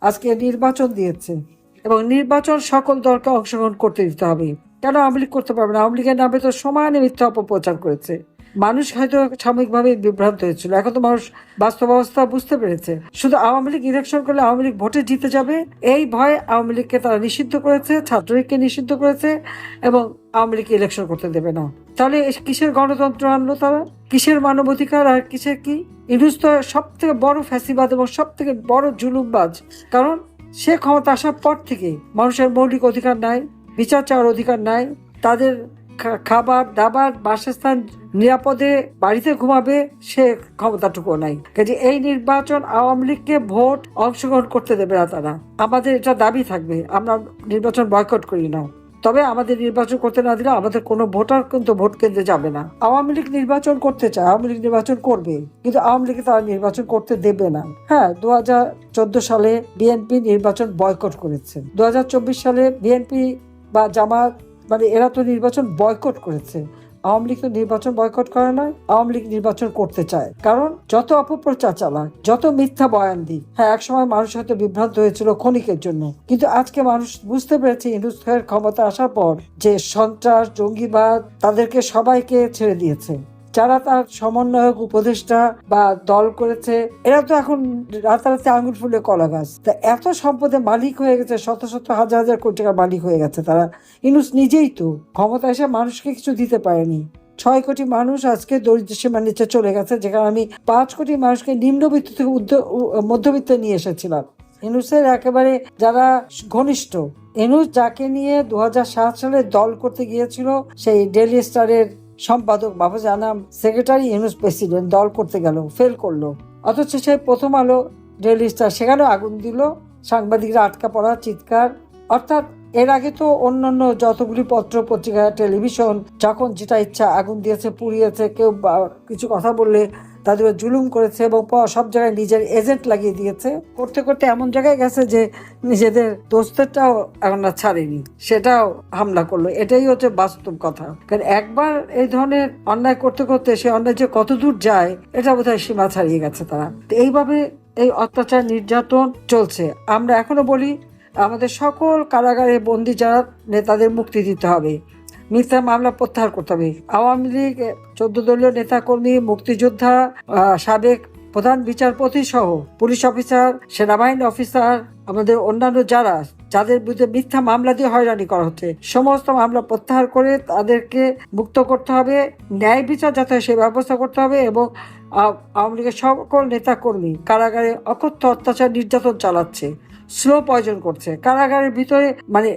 আজকে নির্বাচন দিয়েছে। এবং নির্বাচন সকল দলকে অংশগ্রহণ করতে দিতে হবে। কেন আওয়ামী লীগ করতে পারবে না? আওয়ামী লীগের নামে তো সমানে মিথ্যা অপপ্রচার করেছে। মানুষ হয়তো সাময়িকভাবে বিভ্রান্ত হয়েছিল। এখন তো মানুষ বাস্তব অবস্থা বুঝতে পেরেছে। শুধু আওয়ামী লীগ ইলেকশন করলে আওয়ামী লীগ ভোটে জিতে যাবে? এই ভয়ে আওয়ামী লীগকে তারা নিষিদ্ধ করেছে, ছাত্রলীগকে নিষিদ্ধ করেছে এবং আওয়ামী লীগকে ইলেকশন করতে দেবে না। তাহলে কিসের গণতন্ত্র আনলো তারা? কিসের মানবাধিকার আর কিসের কি? ইনুস তো সব থেকে বড় ফ্যাসিবাদ এবং সব থেকে বড় জুলুমবাজ। কারণ সে ক্ষমতা আসার পর থেকে মানুষের মৌলিক অধিকার নাই, বিচার চাওয়ার অধিকার নাই, তাদের খাবার, দাবার, বাসস্থান নিরাপদে বাড়িতে ঘুমাবে সে ক্ষমতাটুকু নাই। কাজে এই নির্বাচন আওয়ামী লীগকে ভোট অংশগ্রহণ করতে দেবে না তারা। আমাদের এটা দাবি থাকবে, আমরা নির্বাচন বয়কট করি না। তবে আমাদের নির্বাচন করতে না দিলে আমাদের কোনো ভোটার কিন্তু ভোট কেন্দ্রে যাবে না। আওয়ামী লীগ নির্বাচন করতে চায়, আওয়ামী লীগ নির্বাচন করবে, কিন্তু আওয়ামী লীগ তারা নির্বাচন করতে দেবে না। হ্যাঁ দু হাজার চোদ্দ সালে বিএনপি নির্বাচন বয়কট করেছে। দু হাজার চব্বিশ সালে বিএনপি বা জামাত মানে এরা তো নির্বাচন বয়কট করেছে। আওয়ামী লীগ নির্বাচন বয়কট করে না, আওয়ামী লীগ নির্বাচন করতে চায়। কারণ যত অপপ্রচার চালায়, যত মিথ্যা বয়ান দিই হ্যাঁ একসময় মানুষ হয়তো বিভ্রান্ত হয়েছিল ক্ষণিকের জন্য, কিন্তু আজকে মানুষ বুঝতে পেরেছে হিন্দুস্থানের ক্ষমতা আসার পর যে সন্ত্রাস, জঙ্গিবাদ তাদেরকে সবাইকে ছেড়ে দিয়েছে। যারা তার সমন্বয়ক, উপদেষ্টা বা দল করেছে, এরা তো এখন রাতারাতি আঙুল ফুলে কলা গাছ। তা এত সম্পদে মালিক হয়ে গেছে, শত শত হাজার হাজার কোটি টাকার মালিক হয়ে গেছে তারা। ইনুস নিজেই তো, ক্ষমতা এসে মানুষকে কিছু দিতে পারেনি। ছয় কোটি মানুষ আজকে দরিদ্র সীমার নিচে চলে গেছে, যেখানে আমি পাঁচ কোটি মানুষকে নিম্নবিত্ত থেকে মধ্যবিত্তে নিয়ে এসেছিলাম। ইনুসের একেবারে যারা ঘনিষ্ঠ এনুস যাকে নিয়ে দু হাজার সাত সালে দল করতে গিয়েছিল, সেই ডেলি স্টারের সম্পাদক বাবু জানাম সেক্রেটারি ইউনুস প্রেসিডেন্ট দল করতে গেল ফেল করল। অথচ সে প্রথম আলো ডেলি স্টার সেখানেও আগুন দিল, সাংবাদিকরা আটকা পড়া, চিৎকার। অর্থাৎ এর আগে তো অন্যান্য যতগুলি পত্র, পত্রিকা টেলিভিশন যখন যেটা ইচ্ছা আগুন দিয়েছে, পুড়িয়েছে, কেউ কিছু কথা বললে তাদের জুলুম করেছে এবং সব জায়গায় নিজের এজেন্ট লাগিয়ে দিয়েছে। করতে করতে এমন জায়গায় গেছে যে নিজেদের দোস্তেরটাও এখন আর ছাড়েনি। সেটাও হামলা করল। এটাই হচ্ছে বাস্তব কথা। কারণ একবার এই ধরনের অন্যায় করতে করতে সে অন্যায় যে কত দূর যায়, এটা বোধহয় সীমা ছাড়িয়ে গেছে তারা। এইভাবে এই অত্যাচার নির্যাতন চলছে। আমরা এখনও বলি, আমাদের সকল কারাগারে বন্দি যারা, নেতাদের মুক্তি দিতে হবে। মিথ্যা মামলা প্রত্যাহার করতে হবে। আওয়ামী লীগ, চোদ্দ দলীয় নেতাকর্মী, মুক্তিযোদ্ধা সাবেক প্রধান বিচারপতি সহ পুলিশ অফিসার, সেনাবাহিনী অফিসার, আমাদের অন্যান্য যারা, যাদের বিরুদ্ধে মিথ্যা মামলা দিয়ে হয়রানি করা হচ্ছে, সমস্ত মামলা প্রত্যাহার করে তাদেরকে মুক্ত করতে হবে, ন্যায় বিচার যাতে সে ব্যবস্থা করতে হবে এবং আওয়ামী লীগের সকল নেতাকর্মী কারাগারে অকথ্য অত্যাচার নির্যাতন চালাচ্ছে, স্লো পয়জন করছে। কারাগারের ভিতরে মানে